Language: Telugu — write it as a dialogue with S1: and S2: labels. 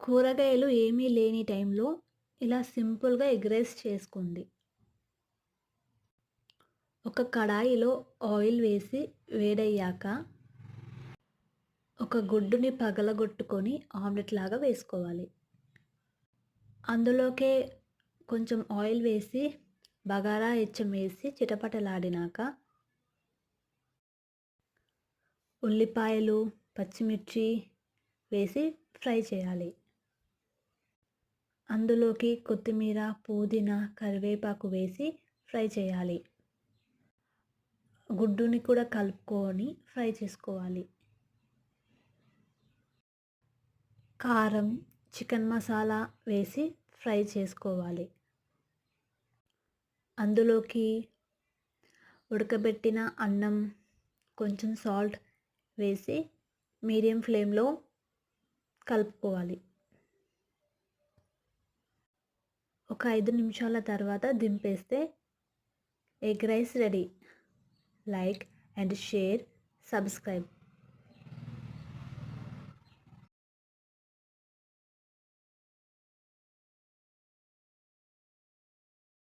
S1: కూరగాయలు ఏమీ లేని టైంలో ఇలా సింపుల్గా ఎగ్ రైస్ చేసుకోండి. ఒక కడాయిలో ఆయిల్ వేసి వేడయ్యాక ఒక గుడ్డుని పగలగొట్టుకొని ఆమ్లెట్ లాగా వేసుకోవాలి. అందులోకే కొంచెం ఆయిల్ వేసి బగారా ఎచ్చం వేసి చిటపటలాడినాక ఉల్లిపాయలు పచ్చిమిర్చి వేసి ఫ్రై చేయాలి. అందులోకి కొత్తిమీర పుదీనా కరివేపాకు వేసి ఫ్రై చేయాలి. గుడ్డుని కూడా కలుపుకొని ఫ్రై చేసుకోవాలి. కారం చికెన్ మసాలా వేసి ఫ్రై చేసుకోవాలి. అందులోకి ఉడకబెట్టిన అన్నం కొంచెం సాల్ట్ వేసి మీడియం ఫ్లేమ్లో కలుపుకోవాలి. ఒక ఐదు నిమిషాల తర్వాత దింపేస్తే egg rice ready. Like and share subscribe.